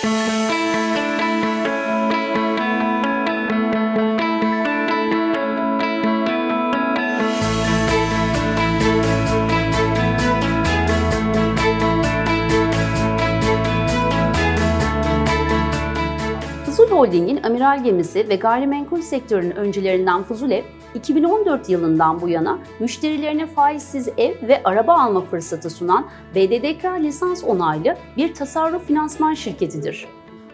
Fuzul Holding'in amiral gemisi ve gayrimenkul sektörünün öncülerinden Fuzulev, 2014 yılından bu yana müşterilerine faizsiz ev ve araba alma fırsatı sunan BDDK lisans onaylı bir tasarruf finansman şirketidir.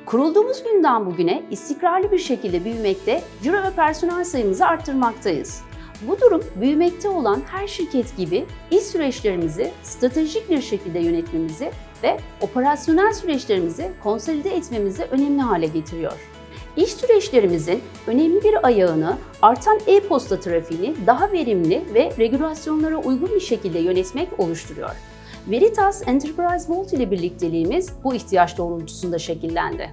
Kurulduğumuz günden bugüne istikrarlı bir şekilde büyümekte, ciro ve personel sayımızı arttırmaktayız. Bu durum büyümekte olan her şirket gibi iş süreçlerimizi stratejik bir şekilde yönetmemizi ve operasyonel süreçlerimizi konsolide etmemizi önemli hale getiriyor. İş süreçlerimizin önemli bir ayağını artan e-posta trafiğini daha verimli ve regülasyonlara uygun bir şekilde yönetmek oluşturuyor. Veritas Enterprise Vault ile birlikteliğimiz bu ihtiyaç doğrultusunda şekillendi.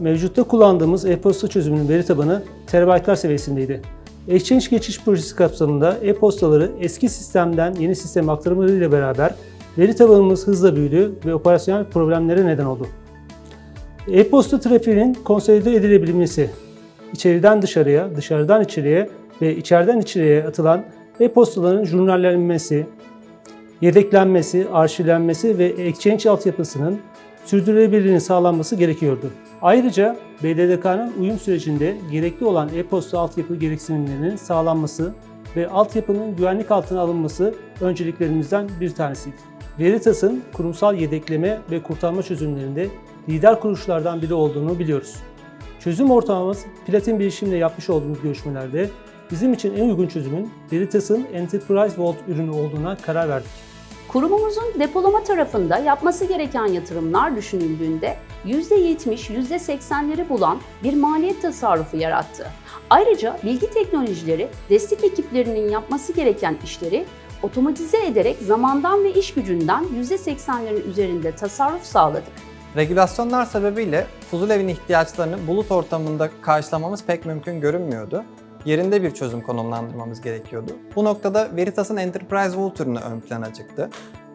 Mevcutta kullandığımız e-posta çözümünün veri tabanı terabaytlar seviyesindeydi. Exchange geçiş projesi kapsamında e-postaları eski sistemden yeni sisteme aktarımlarıyla beraber veri tabanımız hızla büyüdü ve operasyonel problemlere neden oldu. E-posta trafiğinin konsolide edilebilmesi, içeriden dışarıya, dışarıdan içeriye ve içeriden içeriye atılan e-postaların jurnallenmesi, yedeklenmesi, arşivlenmesi ve Exchange altyapısının sürdürülebilirliğinin sağlanması gerekiyordu. Ayrıca BDDK'nın uyum sürecinde gerekli olan e-posta altyapı gereksinimlerinin sağlanması ve altyapının güvenlik altına alınması önceliklerimizden bir tanesiydi. Veritas'ın kurumsal yedekleme ve kurtarma çözümlerinde lider kuruluşlardan biri olduğunu biliyoruz. Çözüm ortağımız Platin Bilişim'le yapmış olduğumuz görüşmelerde bizim için en uygun çözümün Veritas'ın Enterprise Vault ürünü olduğuna karar verdik. Kurumumuzun depolama tarafında yapması gereken yatırımlar düşünüldüğünde %70, %80'leri bulan bir maliyet tasarrufu yarattı. Ayrıca bilgi teknolojileri destek ekiplerinin yapması gereken işleri otomatize ederek zamandan ve iş gücünden %80'lerin üzerinde tasarruf sağladık. Regülasyonlar sebebiyle Fuzulev'in ihtiyaçlarını bulut ortamında karşılamamız pek mümkün görünmüyordu. Yerinde bir çözüm konumlandırmamız gerekiyordu. Bu noktada Veritas'ın Enterprise Vault ürünü ön plana çıktı.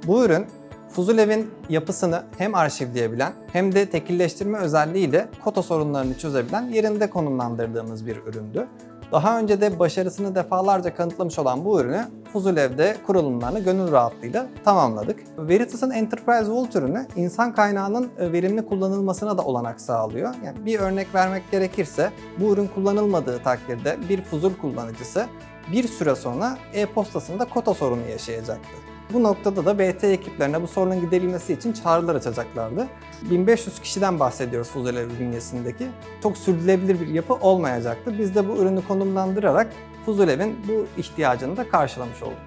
Bu ürün Fuzulev'in yapısını hem arşivleyebilen hem de tekilleştirme özelliğiyle kota sorunlarını çözebilen yerinde konumlandırdığımız bir üründü. Daha önce de başarısını defalarca kanıtlamış olan bu ürünü Fuzulev'de kurulumlarını gönül rahatlığıyla tamamladık. Veritas'ın Enterprise Vault ürünü insan kaynağının e, verimli kullanılmasına da olanak sağlıyor. Yani bir örnek vermek gerekirse bu ürün kullanılmadığı takdirde bir Fuzul kullanıcısı bir süre sonra e-postasında kota sorunu yaşayacaktı. Bu noktada da BT ekiplerine bu sorunun giderilmesi için çağrılar açacaklardı. 1500 kişiden bahsediyoruz Fuzulev bünyesindeki. Çok sürdürülebilir bir yapı olmayacaktı. Biz de bu ürünü konumlandırarak Fuzulev'in bu ihtiyacını da karşılamış olduk.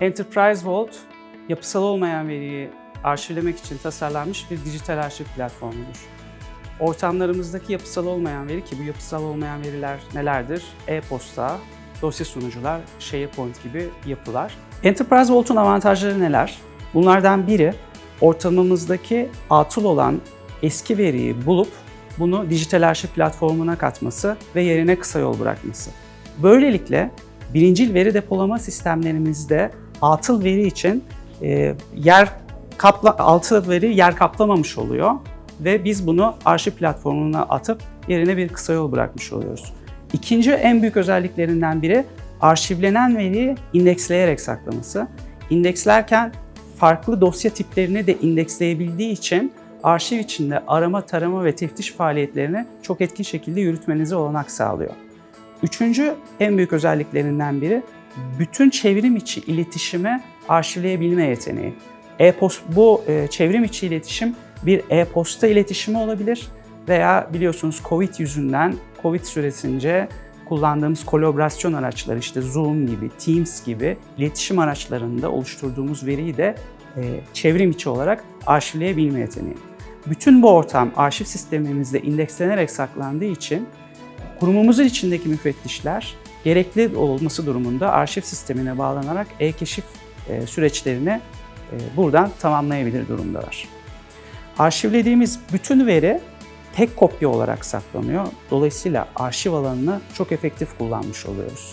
Enterprise Vault, yapısal olmayan veriyi arşivlemek için tasarlanmış bir dijital arşiv platformudur. Ortamlarımızdaki yapısal olmayan veri ki bu yapısal olmayan veriler nelerdir? E-posta, dosya sunucular, SharePoint gibi yapılar. Enterprise Vault'un avantajları neler? Bunlardan biri ortamımızdaki atıl olan eski veriyi bulup bunu dijital arşiv platformuna katması ve yerine kısa yol bırakması. Böylelikle birincil veri depolama sistemlerimizde atıl veri için e, yer kapla, atıl veri yer kaplamamış oluyor ve biz bunu arşiv platformuna atıp yerine bir kısa yol bırakmış oluyoruz. İkinci en büyük özelliklerinden biri arşivlenen veriyi indeksleyerek saklaması. İndekslerken farklı dosya tiplerini de indeksleyebildiği için arşiv içinde arama, tarama ve teftiş faaliyetlerini çok etkin şekilde yürütmenize olanak sağlıyor. Üçüncü en büyük özelliklerinden biri bütün çevrim içi iletişimi arşivleyebilme yeteneği. E-post bu e, çevrim içi iletişim bir e-posta iletişimi olabilir veya biliyorsunuz Covid yüzünden Covid süresince kullandığımız kolaborasyon araçları işte Zoom gibi, Teams gibi iletişim araçlarında oluşturduğumuz veriyi de e, çevrim içi olarak arşivleyebilme yeteneği. Bütün bu ortam arşiv sistemimizde indekslenerek saklandığı için kurumumuzun içindeki müfettişler gerekli olması durumunda arşiv sistemine bağlanarak e-keşif e, süreçlerini e, buradan tamamlayabilir durumdalar. Arşivlediğimiz bütün veri tek kopya olarak saklanıyor. Dolayısıyla arşiv alanını çok efektif kullanmış oluyoruz.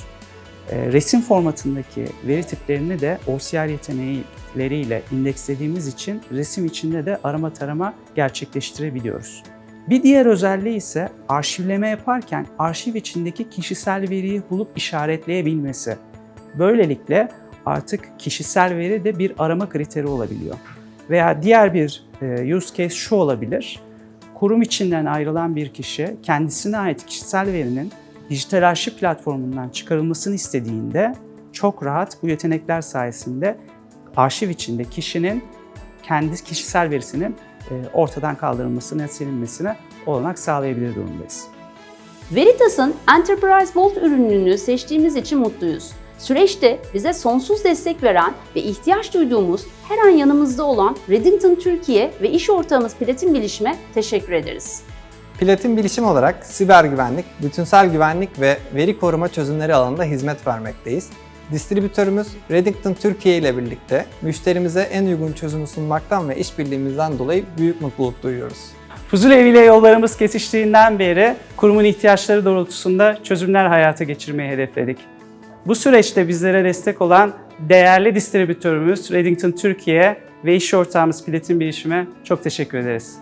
E, Resim formatındaki veri tiplerini de OCR yetenekleriyle indekslediğimiz için resim içinde de arama tarama gerçekleştirebiliyoruz. Bir diğer özelliği ise arşivleme yaparken arşiv içindeki kişisel veriyi bulup işaretleyebilmesi. Böylelikle artık kişisel veri de bir arama kriteri olabiliyor. Veya diğer bir e, use case şu olabilir. Kurum içinden ayrılan bir kişi kendisine ait kişisel verinin dijital arşiv platformundan çıkarılmasını istediğinde çok rahat bu yetenekler sayesinde arşiv içinde kişinin kendi kişisel verisinin e, ortadan kaldırılmasına, silinmesine olanak sağlayabilir durumdayız. Veritas'ın Enterprise Vault ürününü seçtiğimiz için mutluyuz. Süreçte bize sonsuz destek veren ve ihtiyaç duyduğumuz her an yanımızda olan Reddington Türkiye ve iş ortağımız Platin Bilişim'e teşekkür ederiz. Platin Bilişim olarak siber güvenlik, bütünsel güvenlik ve veri koruma çözümleri alanında hizmet vermekteyiz. Distribütörümüz Reddington Türkiye ile birlikte müşterimize en uygun çözümü sunmaktan ve işbirliğimizden dolayı büyük mutluluk duyuyoruz. Fuzul Evi ile yollarımız kesiştiğinden beri kurumun ihtiyaçları doğrultusunda çözümler hayata geçirmeyi hedefledik. Bu süreçte bizlere destek olan değerli distribütörümüz Reddington Türkiye ve iş ortağımız Platin Bilişim'e çok teşekkür ederiz.